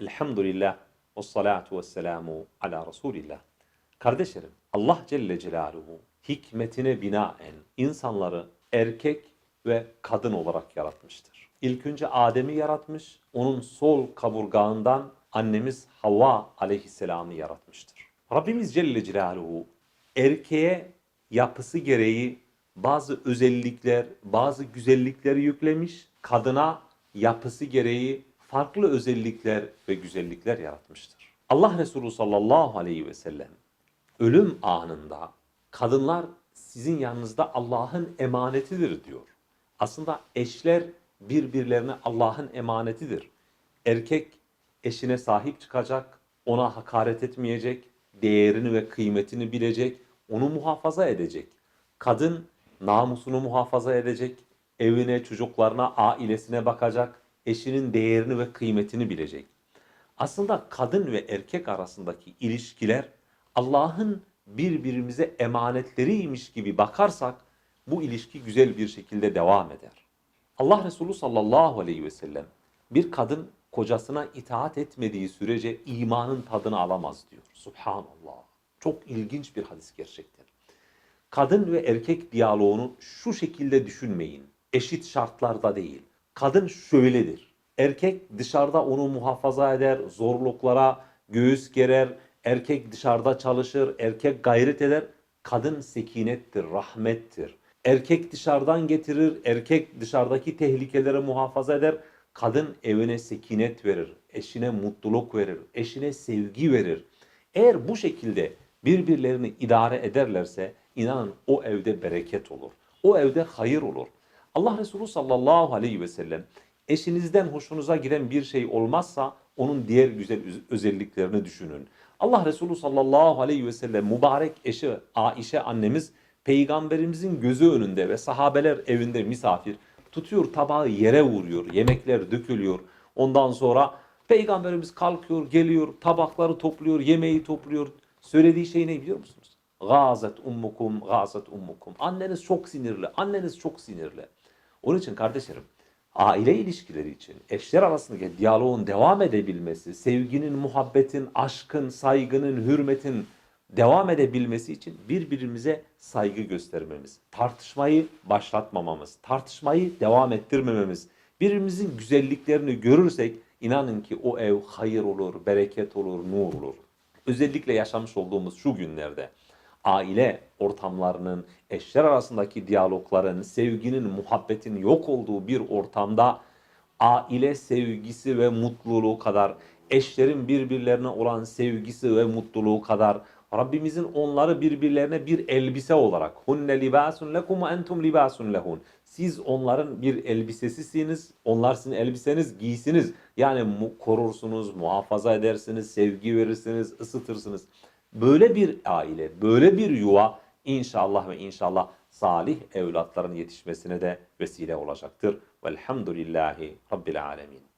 Elhamdülillah ve salatu ve selamu ala Resulillah. Kardeşlerim Allah Celle Celaluhu hikmetine binaen insanları erkek ve kadın olarak yaratmıştır. İlk önce Adem'i yaratmış, onun sol kaburgağından annemiz Havva aleyhisselamı yaratmıştır. Rabbimiz Celle Celaluhu erkeğe yapısı gereği bazı özellikler, bazı güzellikleri yüklemiş, kadına yapısı gereği farklı özellikler ve güzellikler yaratmıştır. Allah Resulü sallallahu aleyhi ve sellem ölüm anında kadınlar sizin yanınızda Allah'ın emanetidir diyor. Aslında eşler birbirlerine Allah'ın emanetidir. Erkek eşine sahip çıkacak, ona hakaret etmeyecek, değerini ve kıymetini bilecek, onu muhafaza edecek. Kadın namusunu muhafaza edecek, evine, çocuklarına, ailesine bakacak, eşinin değerini ve kıymetini bilecek. Aslında kadın ve erkek arasındaki ilişkiler Allah'ın birbirimize emanetleriymiş gibi bakarsak bu ilişki güzel bir şekilde devam eder. Allah Resulü sallallahu aleyhi ve sellem bir kadın kocasına itaat etmediği sürece imanın tadını alamaz diyor. Subhanallah. Çok ilginç bir hadis gerçekten. Kadın ve erkek diyaloğunu şu şekilde düşünmeyin. Eşit şartlarda değil. Kadın şöyledir. Erkek dışarıda onu muhafaza eder, zorluklara göğüs gerer, erkek dışarıda çalışır, erkek gayret eder. Kadın sekinettir, rahmettir. Erkek dışarıdan getirir, erkek dışarıdaki tehlikeleri muhafaza eder. Kadın evine sekinet verir, eşine mutluluk verir, eşine sevgi verir. Eğer bu şekilde birbirlerini idare ederlerse inanın o evde bereket olur. O evde hayır olur. Allah Resulü sallallahu aleyhi ve sellem eşinizden hoşunuza giden bir şey olmazsa onun diğer güzel özelliklerini düşünün. Allah Resulü sallallahu aleyhi ve sellem mübarek eşi Aişe annemiz peygamberimizin gözü önünde ve sahabeler evinde misafir tutuyor tabağı yere vuruyor. Yemekler dökülüyor. Ondan sonra peygamberimiz kalkıyor, geliyor, tabakları topluyor, yemeği topluyor. Söylediği şey ne biliyor musunuz? Gazet ummukum, gazet ummukum. Anneniz çok sinirli, anneniz çok sinirli. Onun için kardeşlerim, aile ilişkileri için eşler arasındaki diyaloğun devam edebilmesi, sevginin, muhabbetin, aşkın, saygının, hürmetin devam edebilmesi için birbirimize saygı göstermemiz, tartışmayı başlatmamamız, tartışmayı devam ettirmememiz, birbirimizin güzelliklerini görürsek inanın ki o ev hayır olur, bereket olur, nur olur. Özellikle yaşamış olduğumuz şu günlerde aile ortamlarının, eşler arasındaki diyalogların, sevginin, muhabbetin yok olduğu bir ortamda aile sevgisi ve mutluluğu kadar, eşlerin birbirlerine olan sevgisi ve mutluluğu kadar Rabbimizin onları birbirlerine bir elbise olarak hunne libasun lekum entum libasun lehun. Siz onların bir elbisesisiniz. Onlar sizin elbiseniz, giysiniz. Yani korursunuz, muhafaza edersiniz, sevgi verirsiniz, ısıtırsınız. Böyle bir aile, böyle bir yuva inşallah ve inşallah salih evlatların yetişmesine de vesile olacaktır. Velhamdülillahi Rabbil Alemin.